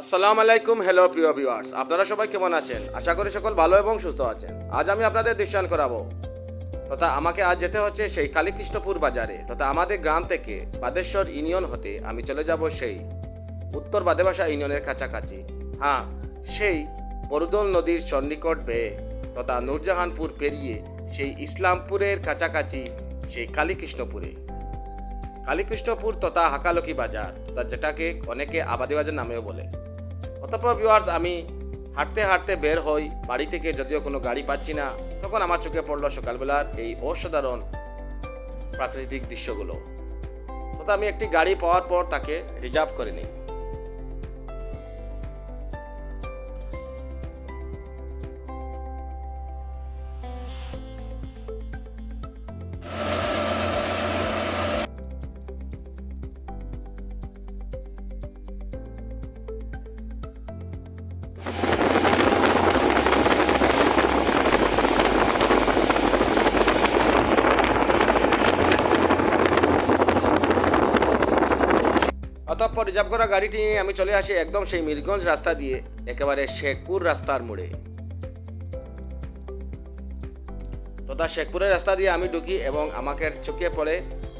আসসালামু আলাইকুম হ্যালো প্রিয় ভিউয়ার্স আপনারা সবাই কেমন আছেন? আশা করি সকল ভালো এবং সুস্থ আছেন। আজ আমি আপনাদের দৃশ্যায়ন করাবো। তথা আমাকে আজ যেতে হচ্ছে সেই কালীকৃষ্ণপুর বাজারে। তথা আমাদের গ্রাম থেকে বাদেশ্বর ইউনিয়ন হতে আমি চলে যাব সেই উত্তর বাদেবাসা ইউনিয়নের কাছাকাছি। হ্যাঁ সেই বরুদল নদীর সন্নিকট বেয়ে। তথা নূরজাহানপুর পেরিয়ে সেই ইসলামপুরের কাছাকাছি সেই কালীকৃষ্ণপুরে। কালীকৃষ্ণপুর তথা হাকালকি বাজার, তথা যেটাকে অনেকে আবাদি বাজার নামেও বলে। অতঃপর ভিউয়ার্স আমি হাঁটতে হাঁটতে বের হই বাড়ি থেকে, যদিও কোনো গাড়ি পাচ্ছি না, তখন আমার চোখে পড়ল সকালবেলার এই অসাধারণ প্রাকৃতিক দৃশ্যগুলো। তথা আমি একটি গাড়ি পাওয়ার পর তাকে রিজার্ভ করে নিই। রিজার্ভ করা গাড়িটি নিয়ে আমি চলে আসি একদম সেই মিরগঞ্জ রাস্তা দিয়ে, একেবারে শেখপুর রাস্তার মোড়ে। তথা শেখপুরের রাস্তা দিয়ে আমি ঢুকি এবং আমাকে চোখে পড়ে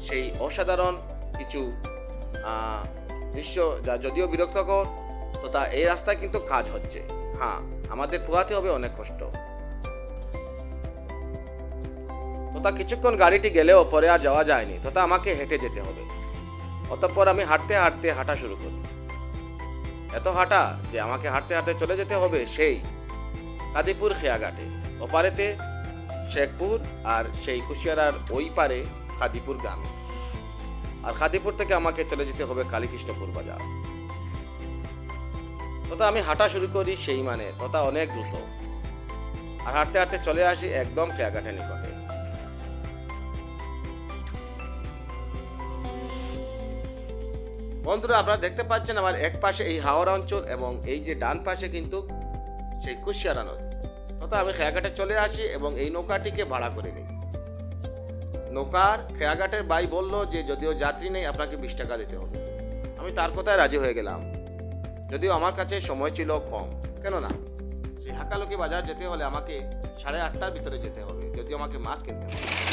সেই অসাধারণ কিছু দৃশ্য যা যদিও বিরক্তকর, তথা এই রাস্তায় কিন্তু কাজ হচ্ছে। হ্যাঁ আমাদের পোহাতে হবে অনেক কষ্ট। তথা কিছুক্ষণ গাড়িটি গেলেও পরে আর যাওয়া যায়নি, তথা আমাকে হেঁটে যেতে হবে। অতঃপর আমি হাঁটতে হাঁটতে হাঁটা শুরু করি। এত হাঁটা যে আমাকে হাঁটতে হাঁটতে চলে যেতে হবে সেই কাদিপুর খেয়াঘাটে। ওপারেতে শেখপুর আর সেই কুশিয়ারার ওই পারে খাদিপুর গ্রামে। আর খাদিপুর থেকে আমাকে চলে যেতে হবে কালীকৃষ্ণপুর বাজার। তথা আমি হাঁটা শুরু করি সেই মানে তথা অনেক দ্রুত। আর হাঁটতে হাঁটতে চলে আসি একদম খেয়াঘাটের নিকটে। বন্ধুরা, আপনারা দেখতে পাচ্ছেন আমার এক পাশে এই হাওড়া অঞ্চল এবং এই যে ডান পাশে কিন্তু সেই কুশিয়ারা নদী। তথা আমি খেয়াঘাটে চলে আসি এবং এই নৌকাটিকে ভাড়া করে নিই। নৌকার খেয়াঘাটের বাই বলল যে, যদিও যাত্রী নেই, আপনাকে বিশ টাকা দিতে হবে। আমি তার কথায় রাজি হয়ে গেলাম। যদিও আমার কাছে সময় ছিল কম। কেন না সেই হাকালুকি বাজার যেতে হলে আমাকে সাড়ে আটটার ভিতরে যেতে হবে। যদিও আমাকে মাছ কিনতে হবে।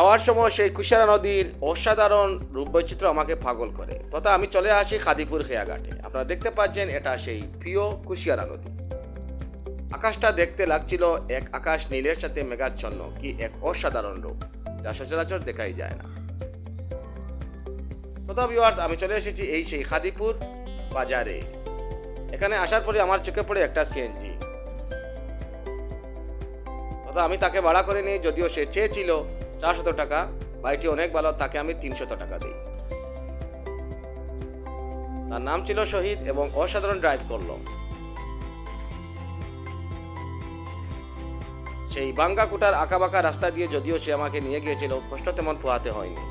যাওয়ার সময় সেই কুশারা নদীর অসাধারণ রূপবৈচিত্র্য আমাকে পাগল করে। তথা আমি চলে আসি খাদিপুর খেয়াঘাটে। আপনারা দেখতে পাচ্ছেন, এটা সেই প্রিয় কুশিয়ারা নদী। আকাশটা দেখতে লাগছিল এক আকাশ নীলের সাথে মেঘাচ্ছন্ন, কি এক অসাধারণ রূপ, যা সচরাচর দেখাই যায় না। তথা ভিউয়ার্স আমি চলে এসেছি এই সেই খাদিপুর বাজারে। এখানে আসার পরে আমার চোখে পড়ে একটা সিএনজি তথা আমি তাকে ভাড়া করে নিই, যদিও সে চেয়েছিল চারশত টাকা বাইকটি অনেক ভালো, তাকে আমি তিনশত টাকা দিই। তার নাম ছিল শহীদ এবং অসাধারণ ড্রাইভ করল। সেই বাঙ্গা কুটার আঁকাবাঁকা রাস্তা দিয়ে যদিও সে আমাকে নিয়ে গিয়েছিল, কষ্ট তেমন পোহাতে হয়নি।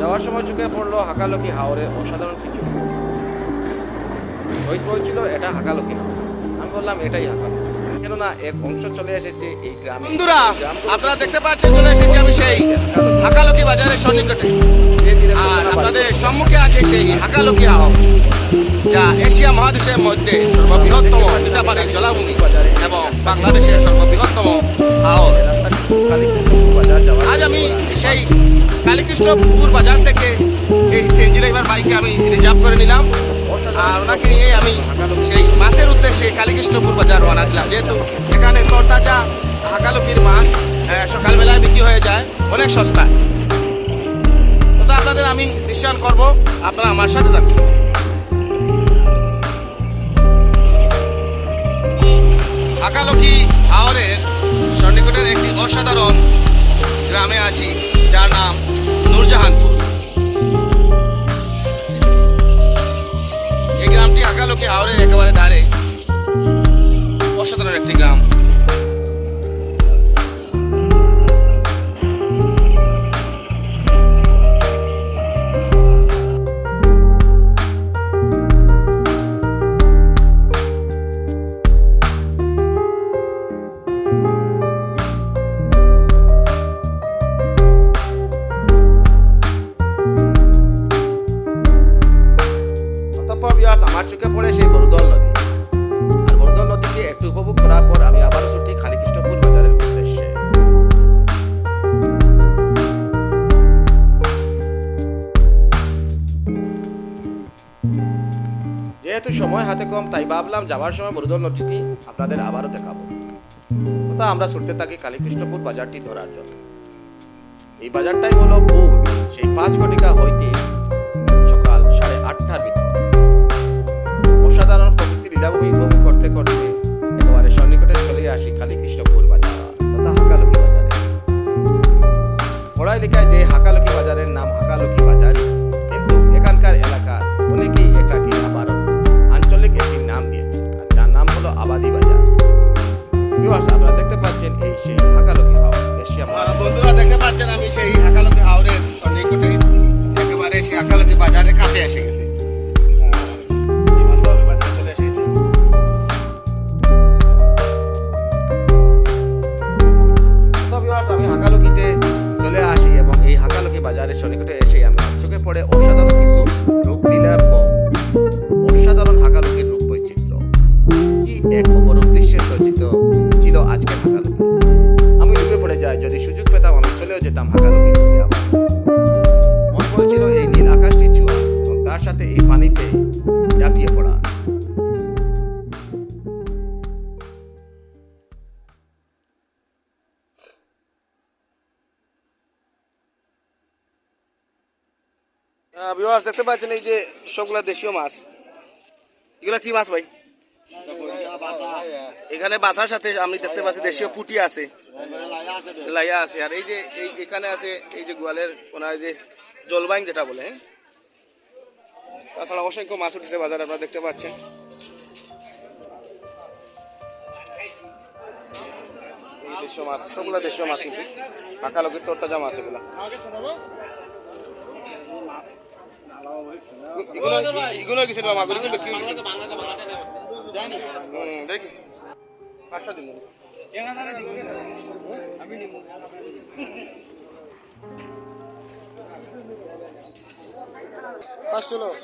যাওয়ার সময় চোখে পড়ল হাকালকি হাওরের অসাধারণ কিছু শহীদ বলছিল, এটা হাকালকি না আমি বললাম, এটাই হাকালকি। কেননা এক অংশ চলে এসেছে এই গ্রামে। বন্ধুরা আপনারা দেখতে পাচ্ছেন চলে এসেছি আমি সেই হাকালকি বাজারের সন্নিকটে। আর আপনাদের সম্মুখে আছে সেই হাকালকি হাও যা এশিয়া মহাদেশের মধ্যে সর্ববৃহত্তম চিটাপানির জলাভূমি এবং বাংলাদেশের সর্ববৃহত্তম হাওর আজ আমি সেই কালীকৃষ্ণপুর বাজার থেকে এই সেনজি ড্রাইভার বাইকে আমি রিজার্ভ করে নিলাম। আর ওনাকে নিয়ে আমি সেই মাছের উদ্দেশ্যে কালীকৃষ্ণপুর বাজার রওনা দিলাম। যেহেতু এখানে তরতাজা হাকালুকির মাছ সকালবেলায় বিক্রি হয়ে যায়, অনেক সস্তা। তো আপনাদের আমি দৃশ্যায়ন করব, আপনারা আমার সাথে থাকুন। হাকালুকি হাওরের সন্নিকটের একটি অসাধারণ গ্রামে আছি, যার নাম হাওড়ের একেবারে ধারে অসাধারণ একটি গ্রাম। ভাবলাম যাওয়ার সময় বরুদল নদীটি আপনাদের আবারও দেখাবো। তথা আমরা ছুটতে থাকি কালীকৃষ্ণপুর বাজারটি ধরার জন্য। এই বাজারটাই হলো ভুল সেই পাঁচ ঘটিকা হইতে সকাল সাড়ে আটটার ভিতর। অসাধারণ প্রকৃতির লীলাভূমি উপভোগ করতে করতে একেবারে সন্নিকটে চলে আসি কালীকৃষ্ণপুর বাজার, তথা হাকালুকি বাজারে। পড়াই লেখায় যে হাকালুকি বাজারের নাম হাকালুকি বাজার কিন্তু এখানকার এলাকার অনেকেই পাচ্ছেন এই সেই হাকালুকি হাওর এশিয়া বন্ধুরা দেখতে পাচ্ছেন আমি সেই আকালকি হাওরের সন্নিকটে একেবারে সেই আকালকি বাজারের কাছে এসে গেছি। ভিউয়ার্স দেখতে পাচ্ছেন এই যে সবগুলা দেশীয় মাছ। এগুলা কি মাছ ভাই? এখানে বাসার সাথে আমি দেখতে পাচ্ছি দেশীয় পুটি আছে। লাইয়া আছে। আর এই যে, এই এখানে আছে, এই যে গোয়ালের ওনার যে জলবাইন যেটা বলে হ্যাঁ? তাছাড়া অসংখ্য মাছ উঠেছে বাজারে, আপনারা দেখতে পাচ্ছেন। দেশীয় মাছ, সবগুলা দেশীয় মাছ কিন্তু। পাকা লোকের তরতাজা মাছ এগুলা। এগুলো কিছু মাগুর এগুলো কি কিছু হুম দেখি। পাঁচশো দিন পাঁচশো লোক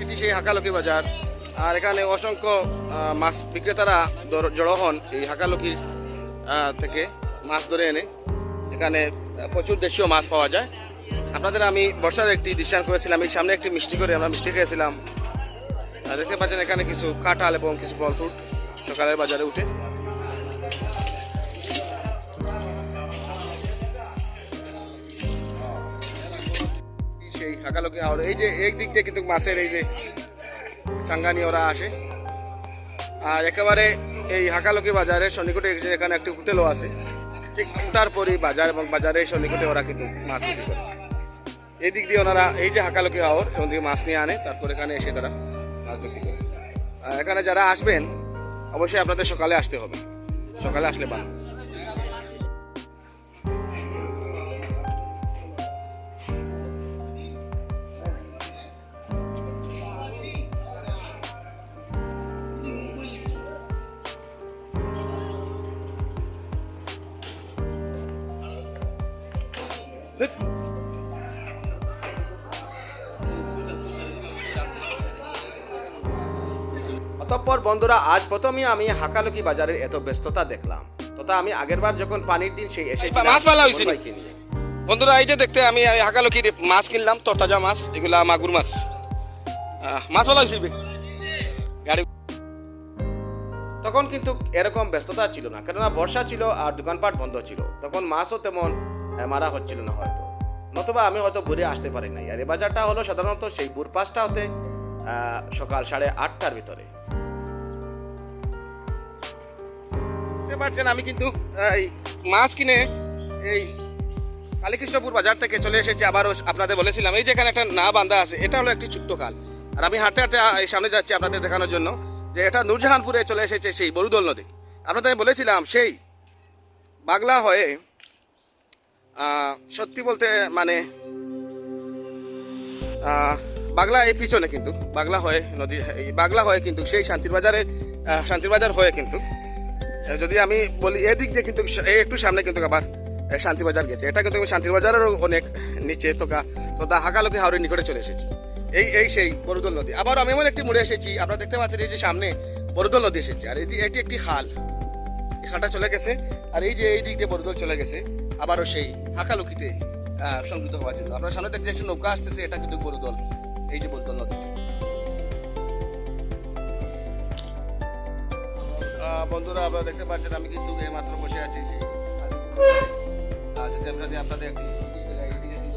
এটি সেই হাকালকি বাজার। আর এখানে অসংখ্য মাছ বিক্রেতারা জড়ো হন এই হাকালকির থেকে মাছ ধরে এনে। এখানে প্রচুর দেশীয় মাছ পাওয়া যায়। আপনাদের আমি বর্ষার একটি দৃশ্যান করেছিলাম, এই সামনে একটি মিষ্টি করে আমরা মিষ্টি খেয়েছিলাম। দেখতে পাচ্ছেন এখানে কিছু কাঁঠাল এবং কিছু ফল ফ্রুট সকালের বাজারে উঠে। সেই হাকালকি হাওড় এই যে একদিক দিয়ে কিন্তু মাছের এই যে চাঙ্গা নিয়ে ওরা আসে। আর একেবারে এই হাকালকি বাজারের সন্নিকটে এখানে একটি হোটেলও আছে, ঠিক উঠার পরই বাজার এবং বাজারের সন্নিকটে ওরা কিন্তু মাছ বিক্রি করে। এই দিক দিয়ে ওনারা এই যে হাকালকি হাওর, এবং দিকে মাছ নিয়ে আনে, তারপর এখানে এসে তারা মাছ বিক্রি করে। এখানে যারা আসবেন, অবশ্যই আপনাদের সকালে আসতে হবে। সকালে আসলে ভালো। অতঃপর বন্ধুরা আজ প্রথমে আমি হাকালুকি বাজারের এত ব্যস্ততা দেখলাম। তথা আমি আগেরবার যখন পানির দিন সেই এসেছিলাম মাছ পালা হয়েছে। বন্ধুরা এই যে দেখতে আমি হাকালকির মাছ কিনলাম তরতাজা মাছ এগুলা মাগুর মাছ। মাছ ভালো হয়েছিল গাড়ি তখন কিন্তু এরকম ব্যস্ততা ছিল না কেননা বর্ষা ছিল আর দোকানপাট বন্ধ ছিল। তখন মাছও তেমন মারা হচ্ছিল না হয়তো। নতুবা আমি হয়তো ঘুরে আসতে পারি নাই। আর এই বাজারটা হলো সাধারণত সেই ভোর পাঁচটা হতে সকাল সাড়ে আটটার ভিতরে। পাচ্ছেন আমি কিন্তু এই মাছ কিনে এই কালীকৃষ্ণপুর বাজার থেকে চলে এসেছি। আবারও আপনাদের বলেছিলাম, এই যেখানে একটা না বান্ধা আছে, এটা হলো একটি ছোট্ট খাল আর আমি হাঁটতে হাঁটতে এই সামনে যাচ্ছি আপনাদের দেখানোর জন্য, যে এটা নূরজাহানপুরে চলে এসেছে সেই বরুদল নদী। আপনাদের বলেছিলাম, সেই বাগলা হয়ে সত্যি বলতে মানে বাগলা এই পিছনে কিন্তু বাগলা হয়ে নদী বাগলা হয়ে কিন্তু সেই শান্তির বাজারে শান্তির বাজার হয়ে কিন্তু যদি আমি বলি এদিক দিয়ে কিন্তু একটু সামনে কিন্তু আবার আহ, শান্তি বাজার গেছে। এটা কিন্তু শান্তির বাজারেরও অনেক নিচে তোকা তো দা হাকালোকে হাওড়ের নিকটে চলে এসেছি। এই এই সেই বরুদল নদী। আবার আমি এমন একটি মোড়ে এসেছি আপনারা দেখতে পাচ্ছেন এই যে সামনে বরুদল নদী এসেছে। আর এটি এটি একটি খাল। এই খালটা চলে গেছে। আর এই যে এই দিক দিয়ে বরুদল চলে গেছে আবারও সেই হাকালুকিতে সংযুক্ত হওয়ার জন্য। আপনার সামনে দেখতে একটি নৌকা আসতেছে, এটা কিন্তু বরুদল এই যে বরুদল নদী বন্ধুরা, আপনারা দেখতে পাচ্ছেন, আমি কিন্তু এই মাত্র বসে আছি যদি আমরা আপনাদের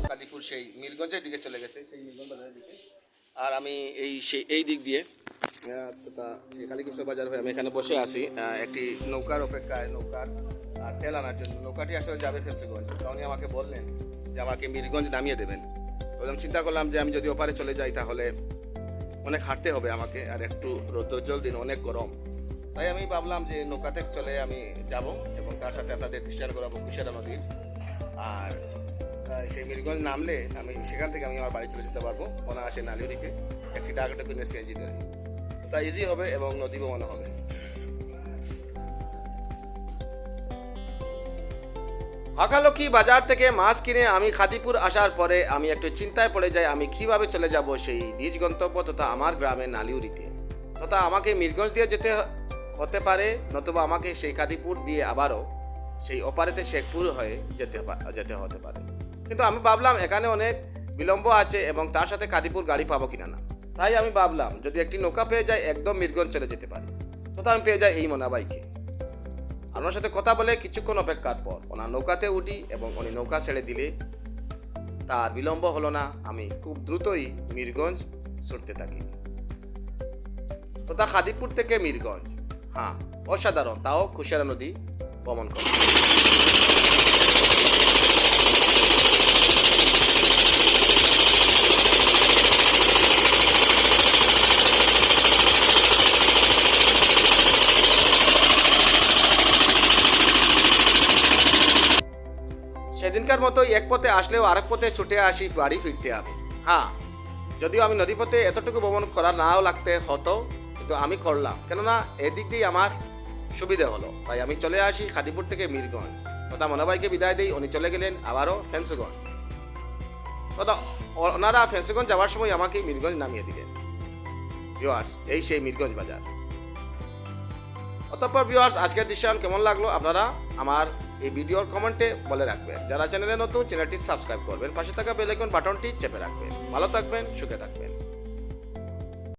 কালীপুর সেই মিরগঞ্জের দিকে চলে গেছে, সেই মিরগঞ্জ দিকে। আর আমি এই সেই, এই দিক দিয়ে কালীকৃষ্ণ বাজার হয়ে আমি এখানে বসে আছি। একটি নৌকার অপেক্ষায়, নৌকার আহ, তেল আনার জন্য। নৌকাটি আসলে যাবে ফেন্সিগঞ্জ তো উনি আমাকে বললেন যে আমাকে মিরগঞ্জ নামিয়ে দেবেন। আমি চিন্তা করলাম যে আমি যদি ওপারে চলে যাই তাহলে অনেক হাঁটতে হবে আমাকে আর একটু রৌদ্রোজ্জ্বল দিন অনেক গরম। তাই আমি ভাবলাম যে নৌকাতে চলে আমি যাব এবং তার সাথে আপনাদের খ্রিস্টান করাবো কুশিয়ারা নদীর। আর সেই মিরগঞ্জ নামলে আমি সেখান থেকে আমি আমার বাড়ি চলে যেতে পারব। অনায়াসে নালিউরিকে একটি ডাকটা কিনে সিএনজি ধরে তা ইজি হবে এবং নদী ভ্রমণ হবে। হাকালকি বাজার থেকে মাছ কিনে আমি খাদিপুর আসার পরে আমি একটু চিন্তায় পড়ে যাই আমি কীভাবে চলে যাব সেই নিজ গন্তব্য তথা আমার গ্রামে নালিউরিতে। তথা আমাকে মিরগঞ্জ দিয়ে যেতে হতে পারে, নতুবা আমাকে সেই খাদিপুর দিয়ে আবারও সেই ওপারেতে শেখপুর হয়ে যেতে যেতে হতে পারে। কিন্তু আমি ভাবলাম এখানে অনেক বিলম্ব আছে এবং তার সাথে কাদিপুর গাড়ি পাবো কিনা না। তাই আমি ভাবলাম যদি একটি নৌকা পেয়ে যাই, একদম মিরগঞ্জ চলে যেতে পারি। তথা আমি পেয়ে যাই এই মোনাবাইকে। আপনার সাথে কথা বলে কিছুক্ষণ অপেক্ষার পর ওনার নৌকাতে উঠি এবং উনি নৌকা ছেড়ে দিলে তার বিলম্ব হলো না, আমি খুব দ্রুতই মীরগঞ্জ ছুটতে থাকি। তথা খাদিপুর থেকে মীরগঞ্জ হ্যাঁ অসাধারণ, তাও কুশারা নদী ভ্রমণ করে মতোই এক পথে আসলেও আরেক পথে ছুটে আসি বাড়ি ফিরতে হবে হ্যাঁ যদিও আমি নদীপথে এতটুকু ভ্রমণ করা নাও লাগতে হতো, কিন্তু আমি করলাম। কেননা এদিক দিয়ে আমার সুবিধে হলো। তাই আমি চলে আসি খাদিপুর থেকে মিরগঞ্জ। তথা মনোবাইকে বিদায় দিই, উনি চলে গেলেন আবারও ফেন্সগঞ্জ। তথা ওনারা ফেন্সগঞ্জ যাওয়ার সময় আমাকে মিরগঞ্জ নামিয়ে দিলেন। ভিওয়ার্স এই সেই মিরগঞ্জ বাজার। অতঃপর ভিউয়ার্স, আজকের দৃশ্যায়ন কেমন লাগল আপনারা? আমার এই ভিডিওর কমেন্টে বলে রাখবেন। যারা চ্যানেলে নতুন চ্যানেলটি সাবস্ক্রাইব করবেন। পাশে থাকা বেলাইকন বাটনটি চেপে রাখবেন। ভালো থাকবেন, সুখে থাকবেন।